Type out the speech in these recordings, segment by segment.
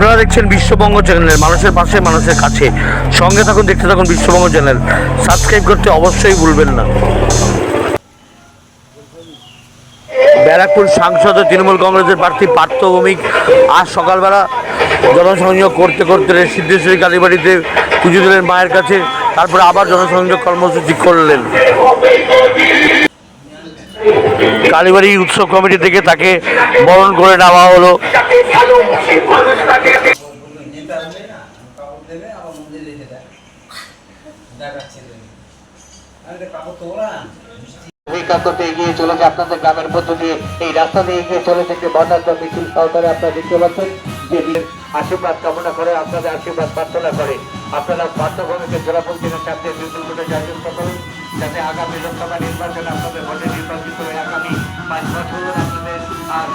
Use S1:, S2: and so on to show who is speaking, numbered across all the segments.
S1: আপনারা দেখছেন বিশ্ববঙ্গ চ্যানেল, মানুষের পাশে, মানুষের কাছে। সঙ্গে থাকুন, দেখতে থাকুন বিশ্ববঙ্গ চ্যানেল। সাবস্ক্রাইব করতে অবশ্যই ভুলবেন না। ব্যারাকপুর সাংসদ তৃণমূল কংগ্রেসের প্রার্থী পার্থ ভৌমিক আজ সকালবেলা জনসংযোগ করতে করতে সিদ্ধেশ্বরী কালীবাড়িতে পুজো দিলেন মায়ের কাছে, তারপরে আবার জনসংযোগ কর্মসূচি করলেন। কালীবাড়ি উৎসব কমিটি থেকে তাকে বরণ করে নেওয়া হলো।
S2: এগিয়ে চলেছে আপনাদের গ্রামের দিয়ে। এই রাস্তা দিয়ে চলেছে সহকারে আপনারা দেখতে পাচ্ছেন যে আশীর্বাদ কামনা করে, আপনাদের আশীর্বাদ প্রার্থনা করে। আপনারা যাতে আগামী লোকসভা নির্বাচন আপনাদের ভোটে নির্বাচিত হয়ে আগামী পাঁচ বছর আপনাদের আহ,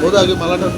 S3: বোধ আগে মালাটা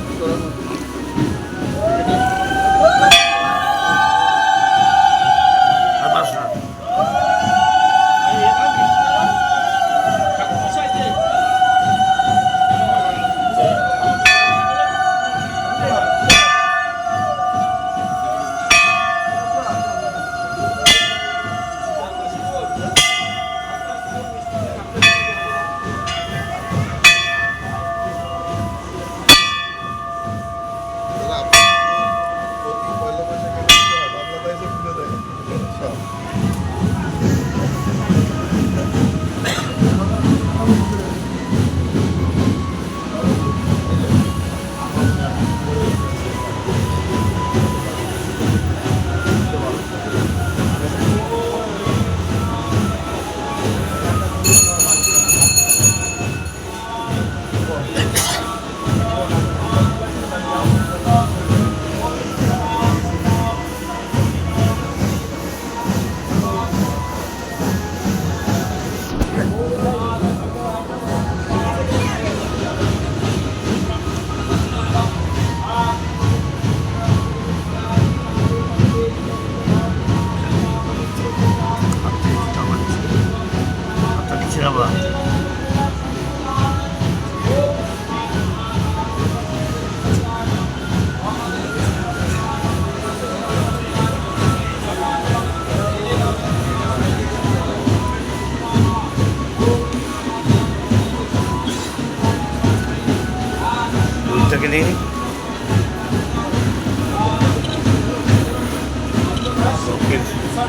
S3: আমরা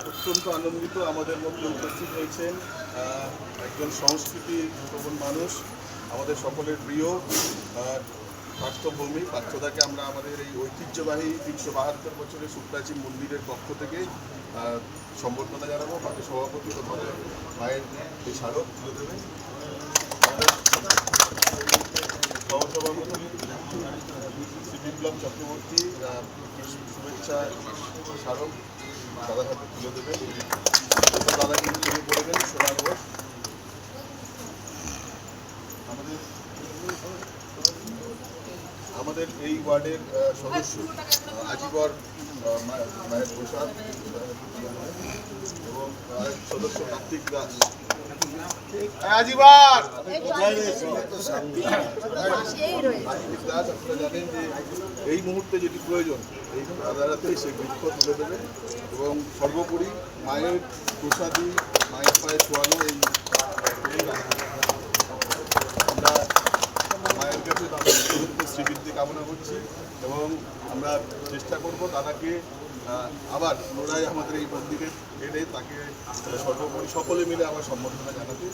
S3: অত্যন্ত আনন্দিত আমাদের মধ্যে উপস্থিত হয়েছেন একজন সংস্কৃতি প্রবণ মানুষ আমাদের সকলের প্রিয় পার্থভূমি, পার্থদাকে আমরা আমাদের এই ঐতিহ্যবাহী তিনশো বাহাত্তর বছরের সুপ্রাচীন মন্দিরের পক্ষ থেকে সম্বর্ধনা জানাব। পার্টি সভাপতি প্রথমে মায়ের এই স্মারক তুলে দেবে। শ্রী বিপ্লব চক্রবর্তী শুভেচ্ছা স্মারক দাদার হাতে তুলে দেবে। দাদা কিন্তু তুলে পড়বেন সোনা ঘোষ আমাদের এই ওয়ার্ডের সদস্য আজিবর মায়ের প্রসাদ এবং সদস্য কার্তিক দাস। আপনারা জানেন যে এই মুহূর্তে যেটি প্রয়োজন, এই আদালতে সে বৃক্ষ তুলে দেবে এবং সর্বোপরি মায়ের প্রসাদী মায়ের পায়ে শোয়ানো এই মায়ের কাছে তাদের শ্রীবৃদ্ধি কামনা করছি এবং আমরা চেষ্টা করব দাদাকে আবার পুনরায় আমাদের এই মন্দিরে এনে তাকে সর্বোপরি সকলে মিলে আবার সম্বর্ধনা জানাতে